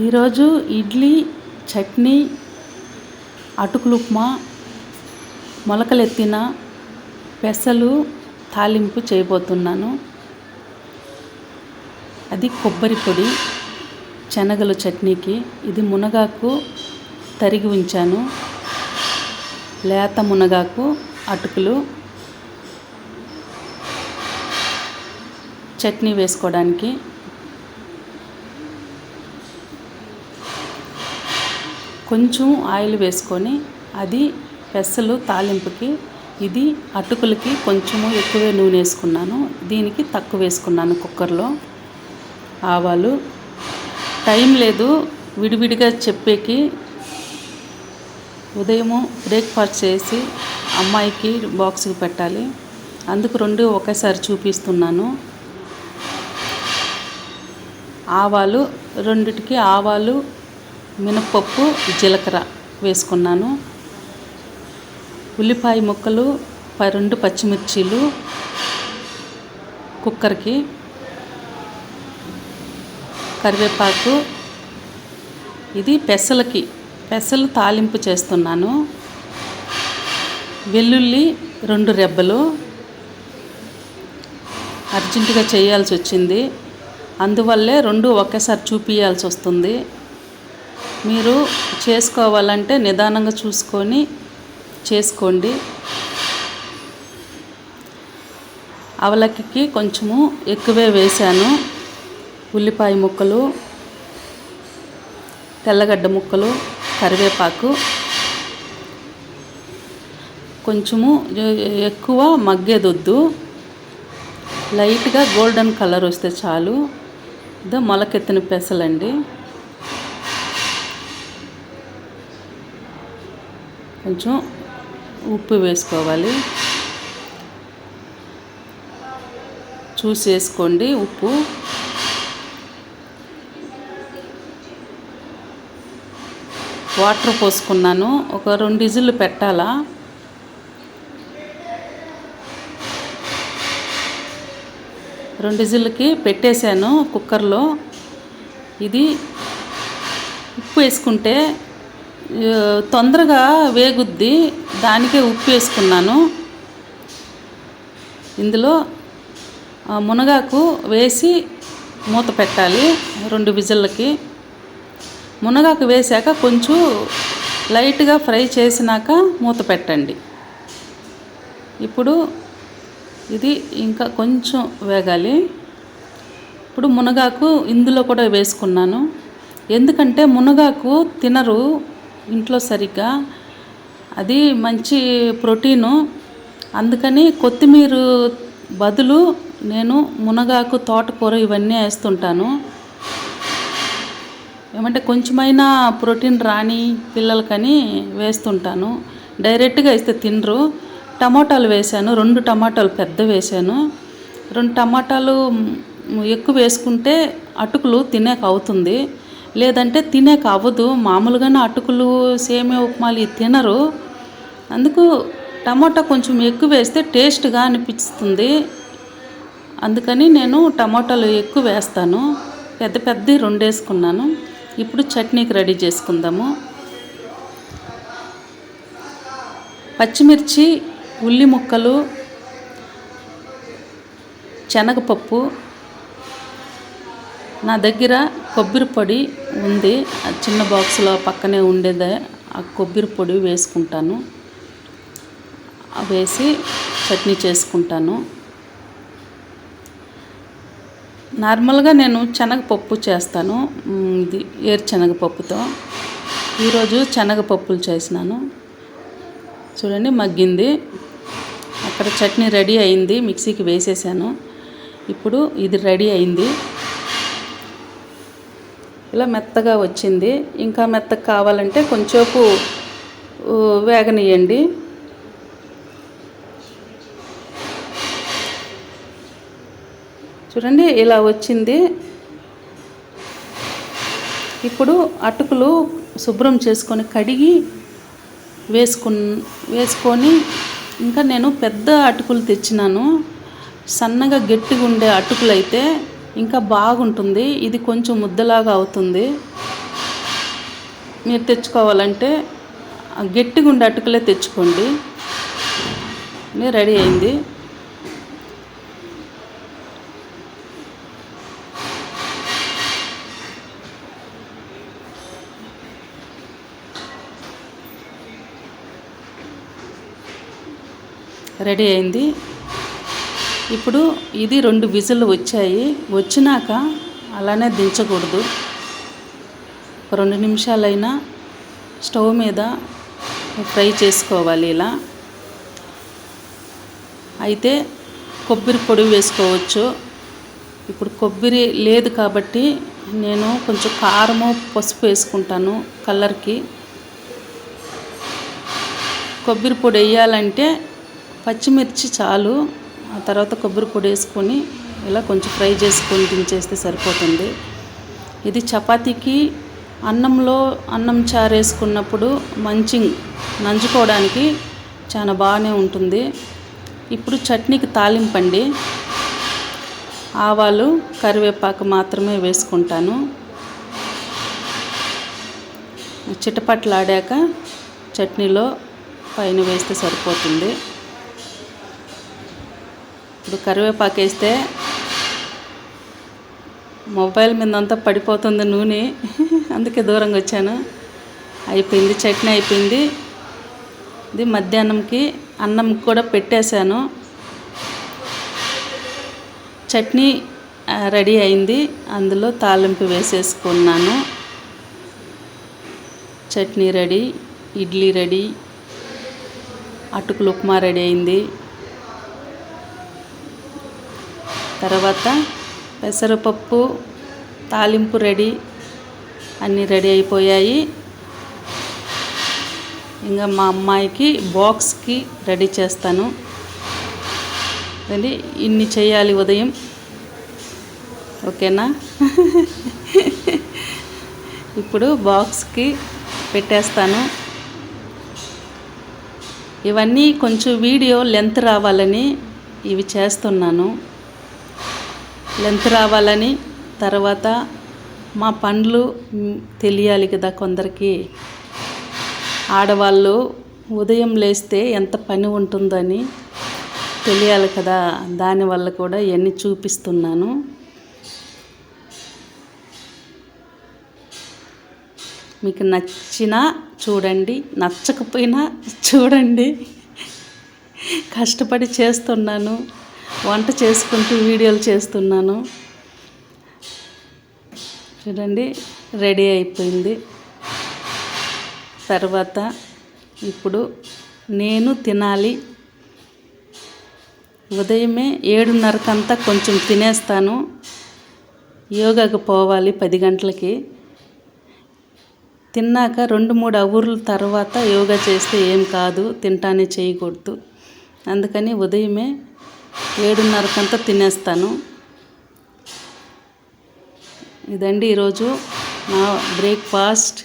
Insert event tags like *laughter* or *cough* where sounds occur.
ఈరోజు ఇడ్లీ చట్నీ అటుకులు ఉప్మా మొలకలెత్తిన పెసలు తాలింపు చేయబోతున్నాను. అది కొబ్బరి పొడి శనగలు చట్నీకి. ఇది మునగాకు తరిగి ఉంచాను. లేత మునగాకు అటుకులు చట్నీ వేసుకోవడానికి. కొంచెం ఆయిల్ వేసుకొని అది పెసలు తాలింపుకి ఇది అటుకులకి కొంచెము ఎక్కువే నూనె వేసుకున్నాను. దీనికి తక్కువ వేసుకున్నాను కుక్కర్లో. ఆవాలు. టైం లేదు విడివిడిగా చెప్పేకి ఉదయము బ్రేక్ఫాస్ట్ చేసి అమ్మాయికి బాక్స్కి పెట్టాలి. అందుకు రెండు ఒకేసారి చూపిస్తున్నాను. ఆవాలు రెండిటికి ఆవాలు మినప్పప్పు జీలకర్ర వేసుకున్నాను. ఉల్లిపాయ ముక్కలు ప- రెండు పచ్చిమిర్చీలు కుక్కర్కి కరివేపాకు. ఇది పెసలకి పెసలు తాలింపు చేస్తున్నాను. వెల్లుల్లి రెండు రెబ్బలు. అర్జెంటుగా చేయాల్సి వచ్చింది. అందువల్లే రెండు ఒకేసారి చూపించాల్సి వస్తుంది. మీరు చేసుకోవాలంటే నిదానంగా చూసుకొని చేసుకోండి. అవలక్కికి కొంచెము ఎక్కువే వేశాను. ఉల్లిపాయ ముక్కలు తెల్లగడ్డ ముక్కలు కరివేపాకు. కొంచెము ఎక్కువ మగ్గేదొద్దు. లైట్గా గోల్డెన్ కలర్ వస్తే చాలు. ఇదో మొలకెత్తిన పెసలండి. కొంచెం ఉప్పు వేసుకోవాలి. చూసి వేసుకోండి ఉప్పు. వాటర్ పోసుకున్నాను. ఒక రెండు ఇజులు పెట్టాలా? రెండు ఇజులకి పెట్టేశాను కుక్కర్లో. ఇది ఉప్పు వేసుకుంటే తొందరగా వేగుద్ది. దానికే ఉప్పు వేసుకున్నాను. ఇందులో మునగాకు వేసి మూత పెట్టాలి రెండు విజిల్లకి మునగాకు వేసాక కొంచెం లైట్గా ఫ్రై చేసినాక మూత పెట్టండి. ఇప్పుడు ఇది ఇంకా కొంచెం వేగాలి. ఇప్పుడు మునగాకు ఇందులో కూడా వేసుకున్నాను. ఎందుకంటే మునగాకు తినరు. ఇంట్లో సరిగ్గా అది మంచి ప్రోటీను. అందుకని కొత్తిమీర బదులు నేను మునగాకు తోటకూర ఇవన్నీ వేస్తుంటాను. ఏమంటే కొంచెమైనా ప్రోటీన్ రాని పిల్లలకని వేస్తుంటాను. డైరెక్ట్గా వేస్తే తినరు. టమాటాలు వేశాను రెండు టమాటాలు పెద్ద వేశాను రెండు టమాటాలు ఎక్కువ వేసుకుంటే అటుకులు తినేక అవుతుంది. లేదంటే తినేక అవ్వదు మామూలుగానే అటుకులు సేమియా ఉప్మాలు తినరు. అందుకు టమాటా కొంచెం ఎక్కువ వేస్తే టేస్ట్గా అనిపిస్తుంది. అందుకని నేను టమాటాలు ఎక్కువ వేస్తాను. పెద్ద పెద్ద రెండు వేసుకున్నాను ఇప్పుడు చట్నీకి రెడీ చేసుకుందాము. పచ్చిమిర్చి ఉల్లి ముక్కలు శనగపప్పు నా దగ్గర కొబ్బరి పొడి ఉంది. చిన్న బాక్స్లో పక్కనే ఉండేదే. ఆ కొబ్బరి పొడి వేసుకుంటాను. వేసి చట్నీ చేసుకుంటాను. నార్మల్గా నేను శనగపప్పు చేస్తాను. ఇది ఏరుశనగపప్పుతో ఈరోజు శనగపప్పులు చేసినాను. చూడండి మగ్గింది. అక్కడ చట్నీ రెడీ అయింది. మిక్సీకి వేసేసాను. ఇప్పుడు ఇది రెడీ అయింది. ఇలా మెత్తగా వచ్చింది. ఇంకా మెత్తగా కావాలంటే కొంచెంపు వేగనీయండి చూడండి ఇలా వచ్చింది. ఇప్పుడు అటుకులు శుభ్రం చేసుకొని కడిగి వేసుకున్ వేసుకొని ఇంకా నేను పెద్ద అటుకులు తెచ్చినాను. సన్నగా గట్టిగా ఉండే అటుకులు అయితే ఇంకా బాగుంటుంది. ఇది కొంచెం ముద్దలాగా అవుతుంది. మీరు తెచ్చుకోవాలంటే గట్టిగా ఉండే అటుకులే తెచ్చుకోండి. రెడీ అయింది. రెడీ అయింది. ఇప్పుడు ఇది రెండు విజిల్ వచ్చాయి. వచ్చినాక అలానే దించకూడదు. ఒక రెండు నిమిషాలైనా స్టవ్ మీద ఫ్రై చేసుకోవాలి ఇలా. అయితే కొబ్బరి పొడి వేసుకోవచ్చు. ఇప్పుడు కొబ్బరి లేదు కాబట్టి నేను కొంచెం కారము పసుపు వేసుకుంటాను కలర్కి. కొబ్బరి పొడి వేయాలంటే పచ్చిమిర్చి చాలు. తర్వాత కొబ్బరి పొడి వేసుకొని ఇలా కొంచెం ఫ్రై చేసుకొని దించేస్తే సరిపోతుంది. ఇది చపాతీకి అన్నంలో అన్నం చారు వేసుకున్నప్పుడు మంచి నంజుకోవడానికి చాలా బాగానే ఉంటుంది. ఇప్పుడు చట్నీకి తాలింపండి ఆవాలు కరివేపాకు మాత్రమే వేసుకుంటాను. చిటపట్లాడాక చట్నీలో పైన వేస్తే సరిపోతుంది. ఇప్పుడు కరివేపాకు వేస్తే మొబైల్ మీద అంతా పడిపోతుంది నూనె. *laughs* అందుకే దూరంగా వచ్చాను. అయిపోయింది చట్నీ అయిపోయింది. ఇది మధ్యాహ్నంకి అన్నం కూడా పెట్టేశాను. చట్నీ రెడీ అయింది. అందులో తాలింపు వేసేసుకున్నాను. చట్నీ రెడీ ఇడ్లీ రెడీ అటుకులు ఉప్మా రెడీ అయింది. తర్వాత పెసరపప్పు తాలింపు రెడీ. అన్నీ రెడీ అయిపోయాయి. ఇంకా మా అమ్మాయికి బాక్స్కి రెడీ చేస్తాను. అది ఇన్ని చేయాలి ఉదయం. ఓకేనా? ఇప్పుడు బాక్స్కి పెట్టేస్తాను. ఇవన్నీ కొంచెం వీడియో లెంత్ రావాలని ఇవి చేస్తున్నాను. లెంత్ రావాలని తర్వాత మా పనులు తెలియాలి కదా కొందరికి. ఆడవాళ్ళు ఉదయం లేస్తే ఎంత పని ఉంటుందని తెలియాలి కదా. దానివల్ల కూడా ఇవన్నీ చూపిస్తున్నాను. మీకు నచ్చినా చూడండి నచ్చకపోయినా చూడండి. కష్టపడి చేస్తున్నాను. వంట చేసుకుంటూ వీడియోలు చేస్తున్నాను. చూడండి రెడీ అయిపోయింది. తర్వాత ఇప్పుడు నేను తినాలి. ఉదయమే ఏడున్నరకంతా కొంచెం తినేస్తాను. యోగాకు పోవాలి పది గంటలకి. తిన్నాక రెండు మూడు అవర్ల తర్వాత యోగా చేస్తే ఏం కాదు తింటానే చేయకూడదు. అందుకని ఉదయమే ఏడున్నరకంతా తినేస్తాను. ఇదండి ఈరోజు నా బ్రేక్ఫాస్ట్.